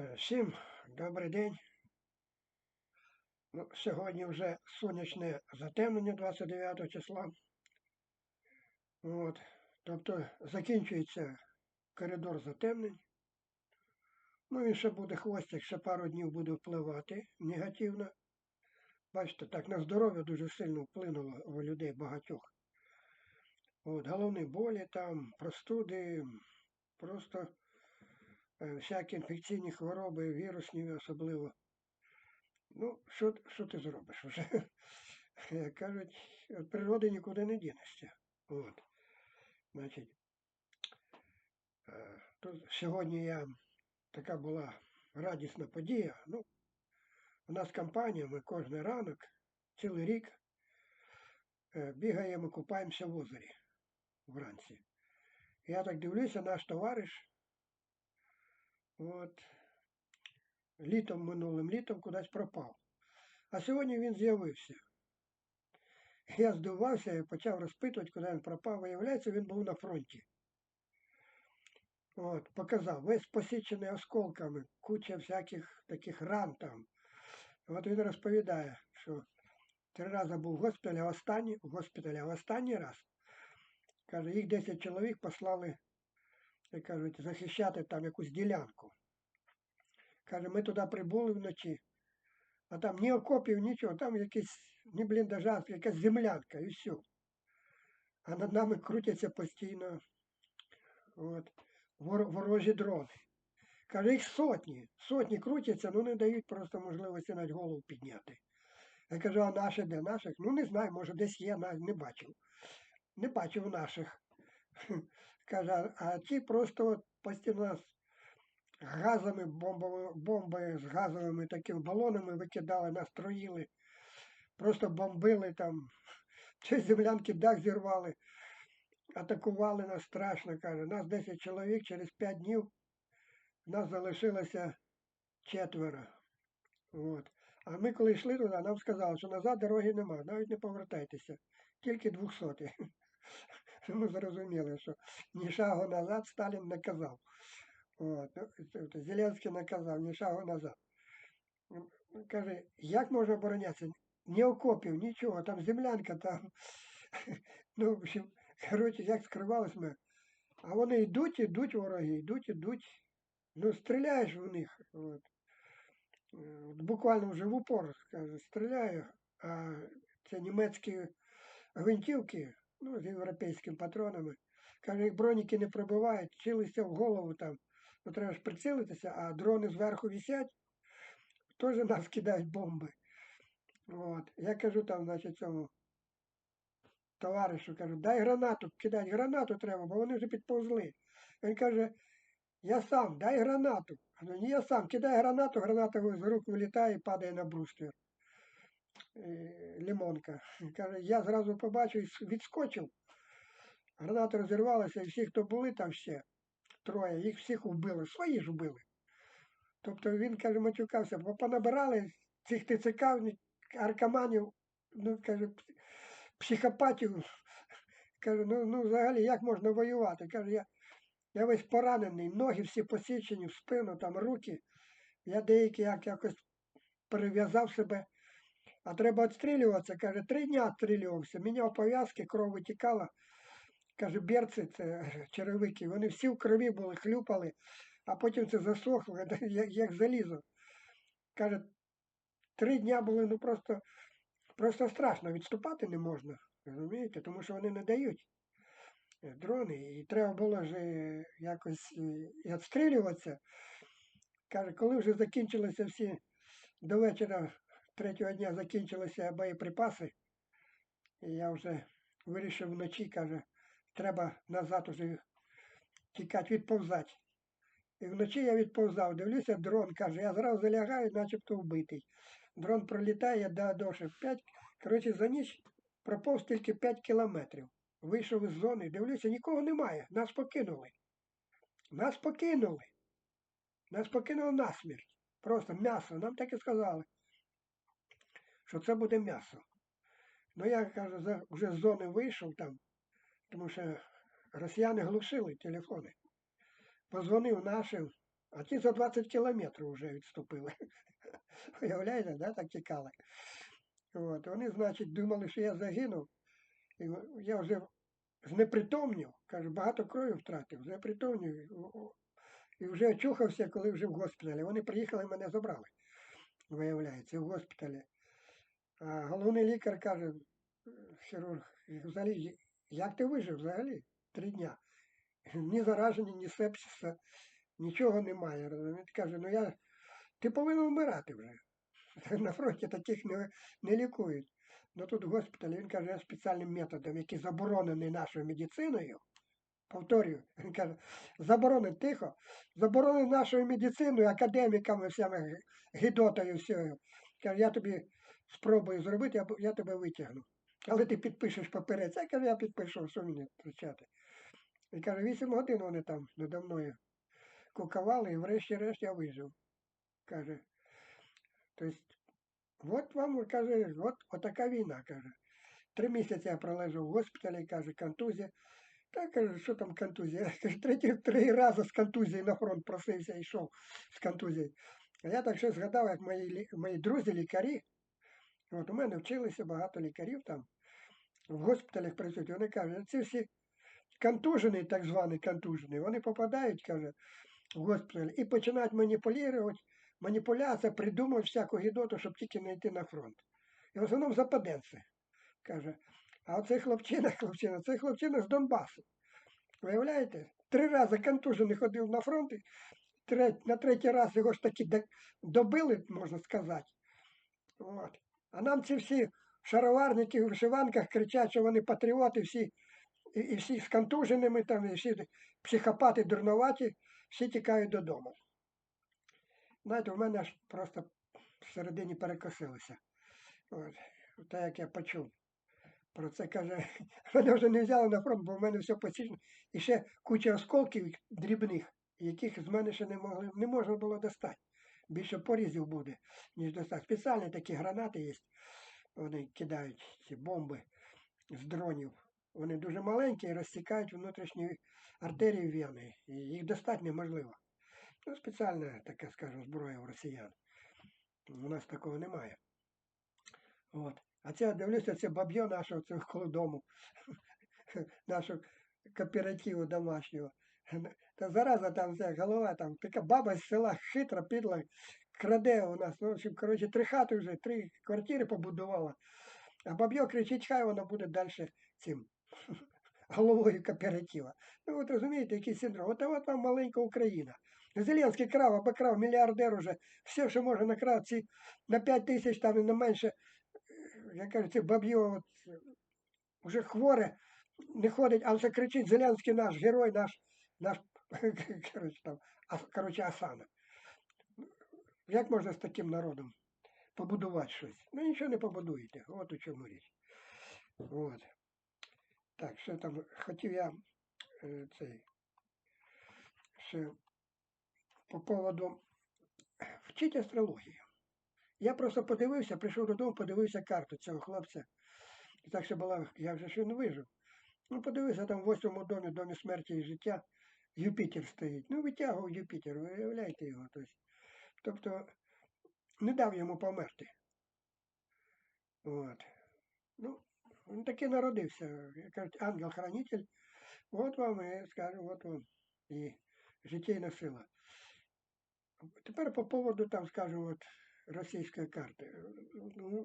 Е, Всім добрий день. Ну, сьогодні вже сонячне затемнення 29 числа. От. Тобто закінчується коридор затемнень. Ну і ще буде хвостик, ще пару днів буде впливати негативно. Бачите, так на здоров'я дуже сильно вплинуло у людей багатьох. От, головні болі там, простуди, просто всякі інфекційні хвороби, вірусні особливо. Ну, що, що ти зробиш вже? Як кажуть, від природи нікуди не дінешся. От. Значить, е, тут сьогодні я така була радісна подія. Ну, у нас компанія, ми кожен ранок, цілий рік е, бігаємо, купаємося в озері вранці. Я так дивлюся, наш товариш, от, літом минулим літом кудись пропав. А сьогодні він з'явився. Я здивувався і почав розпитувати, куди він пропав. Виявляється, він був на фронті. От, показав, весь посічений осколками, куча всяких таких ран там. От він розповідає, що три рази був в госпіталі, а останній, в госпіталі, а останній раз, каже, їх 10 чоловік послали, як кажуть, захищати там якусь ділянку. Каже, ми туди прибули вночі, а там ні окопів, нічого, там якийсь, ні бліндажа, якась землянка і все. А над нами крутяться постійно от, ворожі дрони. Каже, їх сотні, сотні крутяться, ну не дають просто можливості навіть голову підняти. Я кажу, а наші де наших? Ну не знаю, може десь є, не бачив. Не бачив наших. Каже, а- ті просто от постійно нас газами, бомбовими, бомби з газовими такими балонами викидали, нас троїли, просто бомбили там, чи землянки дах зірвали, атакували нас страшно, каже. Нас 10 чоловік, через 5 днів нас залишилося четверо. От. А ми коли йшли туди, нам сказали, що назад дороги немає, навіть не повертайтеся, тільки 200. Ми зрозуміли, що ні шагу назад Сталін не казав. От. ну, Зеленський наказав, ні шагу назад. Каже, як можна оборонятися? Ні окопів, нічого, там землянка, там. Ну, в общем, коротше, як скривались ми. А вони йдуть, йдуть вороги, йдуть, йдуть. Ну, стріляєш в них. От. Е, от Буквально вже в упор, каже, стріляю, а це німецькі гвинтівки, ну, з європейськими патронами. Каже, їх броніки не пробивають, цілися в голову там. Ну, треба ж прицілитися, а дрони зверху висять, теж нас кидають бомби. От. Я кажу там, значить, цьому товаришу, кажу, дай гранату, кидать гранату треба, бо вони вже підповзли. Він каже, я сам, дай гранату. Кажу, ні, я сам, кидай гранату, граната з рук вилітає і падає на бруствір. Е, Лімонка. Каже, я зразу побачив відскочив. Граната розірвалася, і всі, хто були там ще, троє, їх всіх вбили, свої ж вбили. Тобто він, каже, матюкався, бо понабирали цих ТЦК, аркаманів, ну, каже, психопатів. Каже, ну, ну взагалі, як можна воювати? Каже, я, я весь поранений, ноги всі посічені в спину, там руки. Я деякі як якось перев'язав себе. А треба відстрілюватися. Каже, три дні відстрілювався, міняв пов'язки, кров витікала. Каже, берці, це черевики, вони всі в крові були, хлюпали, а потім це засохло, як, залізо. Каже, три дня були ну просто, просто страшно, відступати не можна, розумієте, тому що вони не дають е, дрони, і треба було ж е, якось е, відстрілюватися. Каже, коли вже закінчилися всі до вечора третього дня закінчилися боєприпаси, і я вже вирішив вночі, каже, треба назад уже тікати, відповзати. І вночі я відповзав, дивлюся, дрон каже, я зразу залягаю, начебто вбитий. Дрон пролітає до. П'ять, коротше, за ніч проповз тільки 5 кілометрів. Вийшов із зони, дивлюся, нікого немає. Нас покинули. Нас покинули. Нас покинули насмерть. Просто м'ясо. Нам так і сказали, що це буде м'ясо. Ну я кажу, вже з зони вийшов там, тому що росіяни глушили телефони. Позвонив нашим, А ті за 20 кілометрів вже відступили. Уявляєте, да, так тікали. От, вони, значить, думали, що я загинув. І я вже знепритомнів, кажу, багато крові втратив, знепритомнів. і, вже очухався, коли вже в госпіталі. Вони приїхали, мене забрали, виявляється, в госпіталі. Головний лікар каже, е, хірург, взагалі, як ти вижив взагалі? Три дня. Ні зараження, ні сепсиса, нічого немає. розумієте? Каже, ну я, ти повинен вмирати вже. На фронті таких не, не лікують. Ну тут в госпіталі він каже, спеціальним методом, який заборонений нашою медициною. Повторюю, він каже, заборонений тихо, заборонений нашою медициною, академіками, всіми гідотою всього. Каже, я тобі спробую зробити, я, я тебе витягну. Але ти підпишеш папірець. Я кажу, я підпишу, що мені кричати. І каже, 8 годин вони там надо мною кукавали, і врешті-решт я вижив. Каже. Тобто, от вам, каже, от, отака війна, каже. Три місяці я пролежав в госпіталі, каже, контузія. Та каже, що там контузія? Третій, три рази з контузією на фронт просився і йшов з контузією. А я так ще згадав, як мої, мої друзі, лікарі. От у мене вчилися багато лікарів там, в госпіталях працюють. Вони кажуть, ці всі контужені, так звані контужені, вони попадають, каже, в госпіталь і починають маніпулювати, маніпуляція, придумують всяку гідоту, щоб тільки не йти на фронт. І в основному западенці. Каже, а оцей хлопчина, хлопчина, цей хлопчина з Донбасу. Виявляєте? Три рази контужений ходив на фронт, на третій раз його ж таки добили, можна сказати. От. А нам ці всі шароварники в вишиванках кричать, що вони патріоти, всі, і, і всі з контуженими, там, і всі психопати дурноваті, всі тікають додому. Знаєте, в мене аж просто всередині перекосилося. От. Те, як я почув. Про це каже, мене вже не взяли на фронт, бо в мене все посічено. І ще куча осколків дрібних, яких з мене ще не могли, не можна було достати. Більше порізів буде, ніж достати. Спеціальні такі гранати є. Вони кидають ці бомби з дронів. Вони дуже маленькі і розсікають внутрішні артерії вени. І їх достати неможливо. Ну, спеціальна така, скажімо, зброя у росіян. У нас такого немає. От. А це дивлюся, це баб'є нашого цього дому, нашого кооперативу домашнього. Та зараза там вся голова, там така баба з села хитра, підла, краде у нас. Ну, в общем, коротше, три хати вже, три квартири побудувала. А баб'є кричить, хай вона буде далі цим головою кооператива. Ну от розумієте, який синдром. От, от вам маленька Україна. Зеленський крав, обокрав, мільярдер уже, все, що може накрав, ці на 5 тисяч там і на менше, я кажу, це баб'є вже хворе, не ходить, але кричить Зеленський наш, герой наш, наш коротше, там, а, коротше, Асана. Як можна з таким народом побудувати щось? Ну нічого не побудуєте. От у чому річ. От. Так, що там хотів я е, цей ще по поводу вчить астрологію. Я просто подивився, прийшов додому, подивився карту цього хлопця. І так що була, я вже ж він вижив. Ну, подивився, там в восьмому домі, домі смерті і життя, Юпітер стоїть. Ну, витягував Юпітер, ви уявляєте його. Тобто, не дав йому померти. От. Ну, він таки народився. Кажуть, ангел-хранитель. От вам і скажу, от вам і життєйна сила. Тепер по поводу, там, скажімо, от російської карти.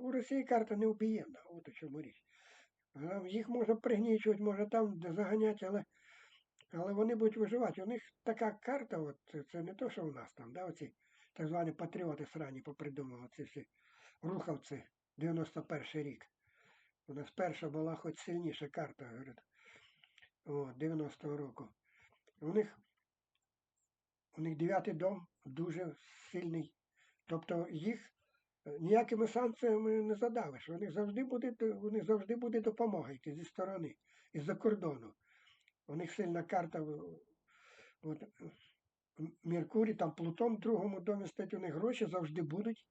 У Росії карта не убієнна, от у чому річ. Їх можна пригнічувати, може там заганяти, але, але вони будуть виживати. У них така карта, от, це- не то, що у нас там, да, оці так звані патріоти срані попридумали, ці всі рухавці 91 рік. У нас перша була хоч сильніша карта, говорять, от, 90-го року. У них, у них дев'ятий дом дуже сильний. Тобто їх е, ніякими санкціями не задавиш. У них завжди буде, у них завжди буде допомога йти зі сторони, із-за кордону. У них сильна карта. в- От, е, Меркурій, там Плутон в другому домі стоїть, у них гроші завжди будуть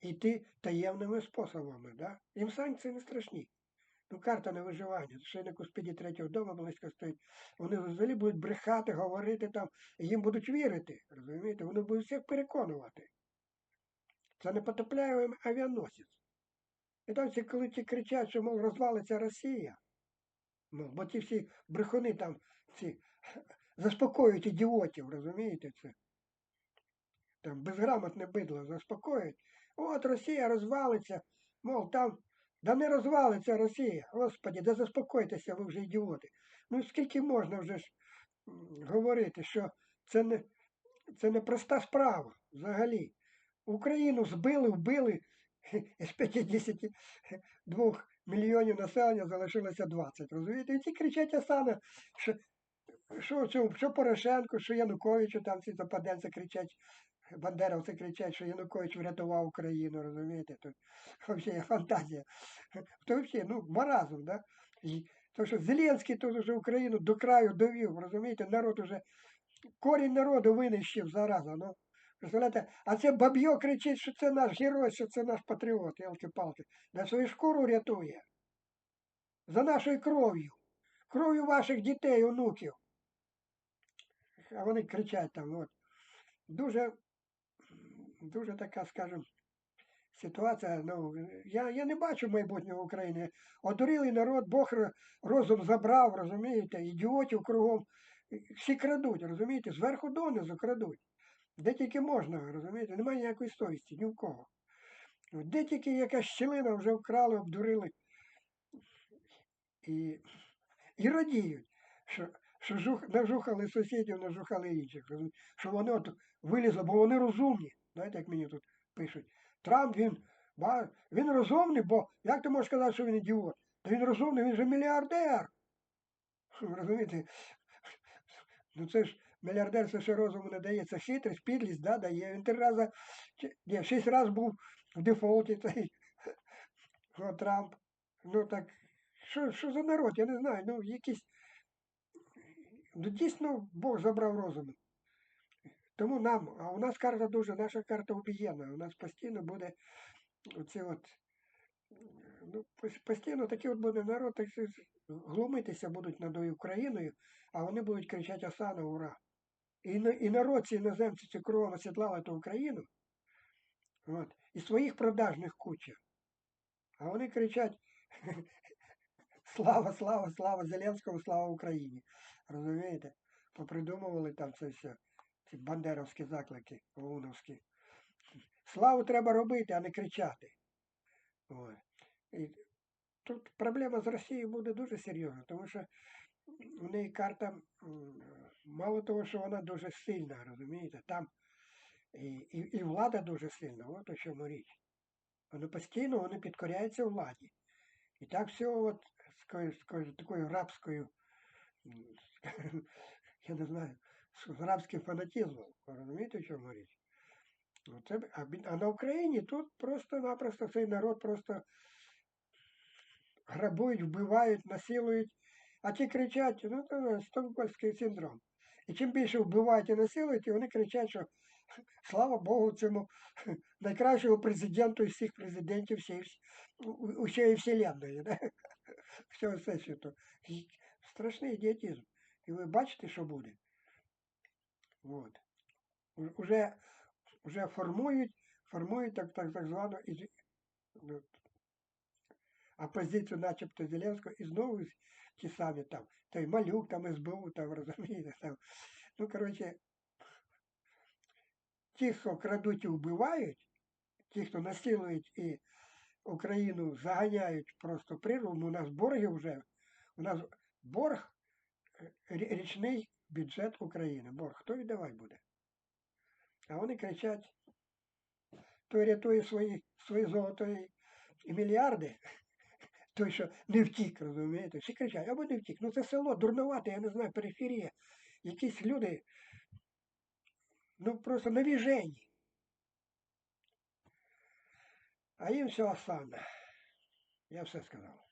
йти таємними способами. Да? Їм санкції не страшні. Ну, карта на виживання. Ще на куспіді третього дому близько стоїть. Вони взагалі будуть брехати, говорити там, їм будуть вірити. Розумієте? Вони будуть всіх переконувати. Це не потопляємо авіаносець. І там всі, коли ті кричать, що, мов, розвалиться Росія. Ну, бо ті всі брехуни там всі заспокоюють ідіотів, розумієте це? Там безграмотне бидло заспокоюють. От Росія розвалиться, мов там, да не розвалиться Росія. Господі, да заспокойтеся, ви вже ідіоти. Ну скільки можна вже ж говорити, що це не, це не проста справа взагалі. Україну збили, вбили, із 52 мільйонів населення залишилося 20. Розумієте? І ці кричать Асана, що, що, що, що Порошенко, що Януковичу, там ці западенці кричать, бандеровці кричать, що Янукович врятував Україну, розумієте? Тут взагалі фантазія. То взагалі, ну, маразм, да? І, то, що Зеленський тут уже Україну до краю довів, розумієте, народ уже, корінь народу винищив зараза, ну. Представляєте, а це баб'йо кричить, що це наш герой, що це наш патріот, ялки-палки. На свою шкуру рятує. За нашою кров'ю. Кров'ю ваших дітей, онуків. А вони кричать там, от. Дуже, дуже така, скажімо, ситуація. Ну, я, я не бачу майбутнього України. Одурілий народ, Бог розум забрав, розумієте, ідіотів кругом. Всі крадуть, розумієте, зверху донизу крадуть. Де тільки можна, розумієте, немає ніякої совісті, ні в кого. Де тільки якась щілина вже вкрали, обдурили і, і радіють, що, що жух, нажухали сусідів, нажухали інших. Що вони от вилізли, бо вони розумні. Знаєте, як мені тут пишуть. Трамп він, він розумний, бо як ти можеш сказати, що він ідіот? Та він розумний, він же мільярдер. Розумієте? Ну це ж мільярдер це ще розуму не дає, це хитрість, підлість, да, дає. Він три рази, ні, шість разів був в дефолті цей Трамп. Ну так, що, що за народ? Я не знаю. Ну, якісь. Ну, дійсно, Бог забрав розум. Тому нам, а у нас карта дуже, наша карта об'єднана. У нас постійно буде оці от. Ну, постійно такий от буде народ, так глумитися будуть над Україною, а вони будуть кричати Осана, ура! І, і народ, ці іноземці, ці кругом осідлали ту Україну, от, і своїх продажних куча. А вони кричать Слава, слава, слава Зеленському, слава Україні. Розумієте? Попридумували там це все, ці бандеровські заклики, ОУНовські. Славу треба робити, а не кричати. От. І тут проблема з Росією буде дуже серйозна, тому що у неї карта, мало того, що вона дуже сильна, розумієте, там і, і, і влада дуже сильна, от у чому річ. Вони постійно вони підкоряються владі. І так все от з такою, рабською, я не знаю, з рабським фанатизмом. Розумієте, в чому річ? Ну, а на Україні тут просто-напросто цей народ просто грабують, вбивають, насилують, а ті кричать, ну це стокгольмський синдром. І чим більше вбивають і насилують, і вони кричать, що слава Богу, цьому найкращому президенту із всіх президентів усієї вселенної, да? всього всесвіту. І Страшний ідіотизм. І ви бачите, що буде. От. Уже, уже формують, формують так, так, так звану ну, опозицію, начебто Зеленського, і знову ті самі там, той малюк, там СБУ, там, розумієте, там. Ну, коротше, ті, хто крадуть і вбивають, ті, хто насилують і Україну заганяють просто ну, у нас борги вже, у нас борг, річний бюджет України, борг, хто віддавати буде? А вони кричать, той рятує свої, свої золото і, і мільярди, той, що не втік, розумієте, всі кричать, або не втік. Ну це село дурновате, я не знаю, периферія. Якісь люди, ну просто навіжені. А їм все осанне. Я все сказав.